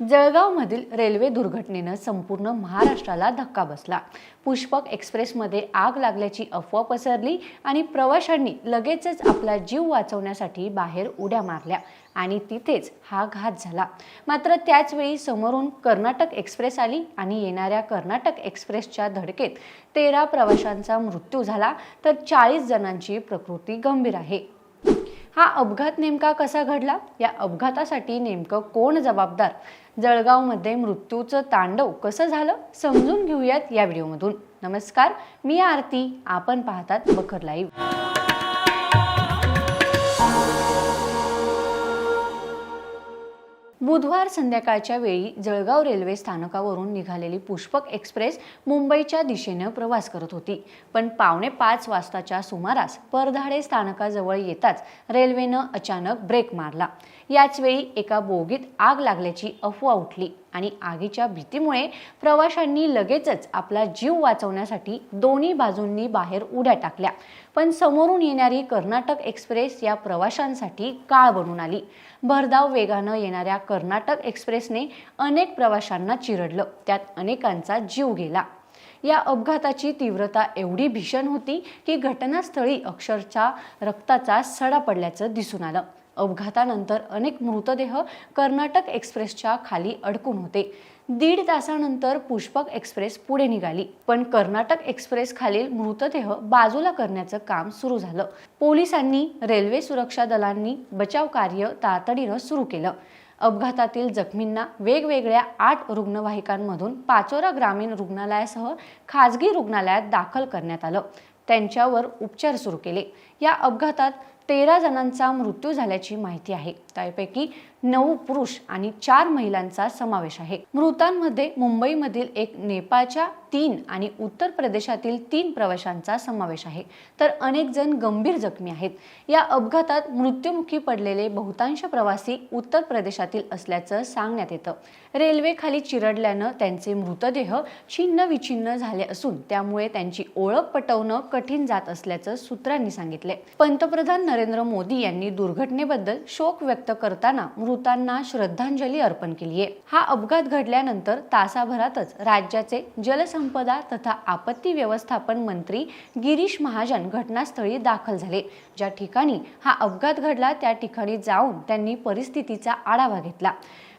जळगावमधील railway दुर्घटनेनं संपूर्ण महाराष्ट्राला धक्का बसला. पुष्पक एक्सप्रेसमध्ये आग लागल्याची अफवा पसरली आणि प्रवाशांनी लगेचच आपला जीव वाचवण्यासाठी बाहेर उड्या मारल्या आणि तिथेच हा घात झाला. मात्र त्याचवेळी समोरून कर्नाटक एक्सप्रेस आली आणि येणाऱ्या कर्नाटक एक्सप्रेसच्या धडकेत तेरा प्रवाशांचा मृत्यू झाला तर चाळीस जणांची प्रकृती गंभीर आहे. हा अपघात नेमका कसा घडला? या अपघातासाठी नेमकं कोण जबाबदार? जळगावमध्ये मृत्यूचं तांडव कसं झालं समजून घेऊयात या व्हिडिओमधून. नमस्कार मी आरती. आपण पाहतात बखर लाईव्ह बुधवार संध्याकाळच्या वेळी जळगाव रेल्वे स्थानकावरून निघालेली पुष्पक एक्सप्रेस मुंबईच्या दिशेनं प्रवास करत होती. पण पावणे पाच वाजताच्या सुमारास परधाडे स्थानकाजवळ येताच रेल्वेनं अचानक ब्रेक मारला. याच वेळी एका बोगीत आग लागल्याची अफवा उठली. आणि आगीच्या भीतीमुळे प्रवाशांनी लगेचच आपला जीव वाचवण्यासाठी दोन्ही बाजूंनी बाहेर उड्या टाकल्या. पण समोरून येणारी कर्नाटक एक्सप्रेस या प्रवाशांसाठी काळ बनून आली. भरधाव वेगानं येणाऱ्या कर्नाटक एक्सप्रेसने अनेक प्रवाशांना चिरडलं. त्यात अनेकांचा जीव गेला. या अपघाताची तीव्रता एवढी भीषण होती की घटनास्थळी अक्षरशः रक्ताचा सडा पडल्याचं दिसून आलं. अपघातानंतर अनेक मृतदेह कर्नाटक एक्सप्रेसच्या खाली अडकून होते. दीड तासानंतर पुष्पक एक्सप्रेस पुढे निघाली पण कर्नाटक एक्सप्रेस खालील मृतदेह बाजूला करण्याचं काम सुरू झालं. पोलिसांनी रेल्वे सुरक्षा दलांनी बचाव कार्य तातडीनं सुरू केलं. अपघातातील जखमींना वेगवेगळ्या आठ रुग्णवाहिकांमधून पाचोरा ग्रामीण रुग्णालयासह खाजगी रुग्णालयात दाखल करण्यात आलं. त्यांच्यावर उपचार सुरू केले. या अपघातात तेरा जणांचा मृत्यू झाल्याची माहिती आहे. त्यापैकी नऊ पुरुष आणि चार महिलांचा समावेश आहे. मृतांमध्ये मुंबईमधील एक नेपाळच्या तीन आणि उत्तर प्रदेशातील तीन प्रवाशांचा समावेश आहे. तर अनेक जण गंभीर जखमी आहेत. या अपघातात मृत्युमुखी पडलेले बहुतांश प्रवासी उत्तर प्रदेशातील असल्याचं सांगण्यात येतं. रेल्वेखाली चिरडल्यानं त्यांचे मृतदेह छिन्न विछिन्न झाले असून त्यामुळे त्यांची ओळख पटवणं कठीण जात असल्याचं सूत्रांनी सांगितले पंतप्रधान नरेंद्र नरेंद्र मोदी यांनी दुर्घटनेबद्दल शोक व्यक्त करताना मृतांना श्रद्धांजली अर्पण केली आहे. हा अपघात घडल्यानंतर तासाभरातच राज्याचे जलसंपदा तथा आपत्ती व्यवस्थापन मंत्री गिरीश महाजन घटनास्थळी दाखल झाले. ज्या ठिकाणी हा अपघात घडला त्या ठिकाणी जाऊन त्यांनी परिस्थितीचा आढावा घेतला.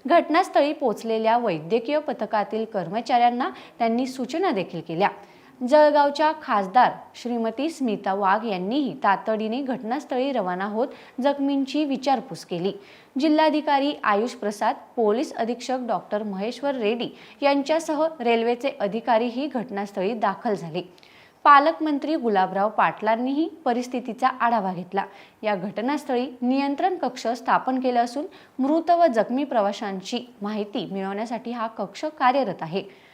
घटनास्थळी पोहोचलेल्या वैद्यकीय पथकातील कर्मचाऱ्यांना त्यांनी सूचना देखील केल्या. जळगावच्या खासदार श्रीमती स्मिता वाघ यांनीही तातडीने घटनास्थळी रवाना होत जखमींची विचारपूस केली. जिल्हाधिकारी आयुष प्रसाद पोलीस अधीक्षक डॉक्टर महेश्वर रेड्डी यांच्यासह रेल्वेचे अधिकारीही घटनास्थळी दाखल झाले. पालकमंत्री गुलाबराव पाटलांनीही परिस्थितीचा आढावा घेतला. या घटनास्थळी नियंत्रण कक्ष स्थापन केले असून मृत व जखमी प्रवाशांची माहिती मिळवण्यासाठी हा कक्ष कार्यरत आहे.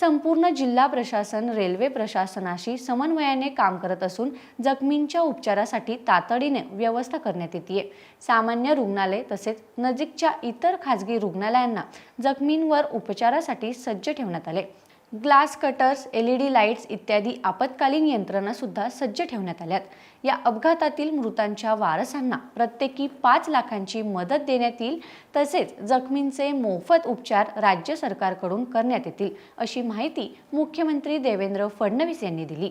संपूर्ण जिल्हा प्रशासन रेल्वे प्रशासनाशी समन्वयाने काम करत असून जखमींच्या उपचारासाठी तातडीने व्यवस्था करण्यात येते सामान्य रुग्णालय तसेच नजीकच्या इतर खाजगी रुग्णालयांना जखमींवर उपचारासाठी सज्ज ठेवण्यात आले. Glass cutters L E D lights इत्यादी आपत्कालीन यंत्रणासुद्धा सज्ज ठेवण्यात आल्यात. या अपघातातील मृतांच्या वारसांना प्रत्येकी पाच लाखांची मदत देण्यात येईल तसेच जखमींचे मोफत उपचार राज्य सरकारकडून करण्यात येतील अशी माहिती मुख्यमंत्री देवेंद्र फडणवीस यांनी दिली.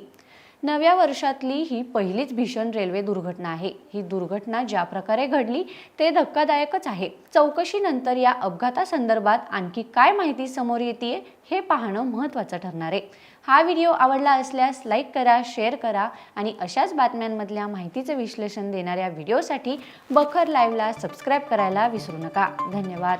नव्या वर्षातली ही पहिलीच भीषण रेल्वे दुर्घटना आहे. ही दुर्घटना ज्या प्रकारे घडली ते धक्कादायकच आहे. चौकशीनंतर या अपघातासंदर्भात आणखी काय माहिती समोर येते हे पाहणं महत्त्वाचं ठरणार आहे. हा व्हिडिओ आवडला असल्यास लाईक करा शेअर करा आणि अशाच बातम्यांमधल्या माहितीचं विश्लेषण देणाऱ्या व्हिडिओसाठी बखर लाईव्हला सबस्क्राईब करायला विसरू नका. धन्यवाद.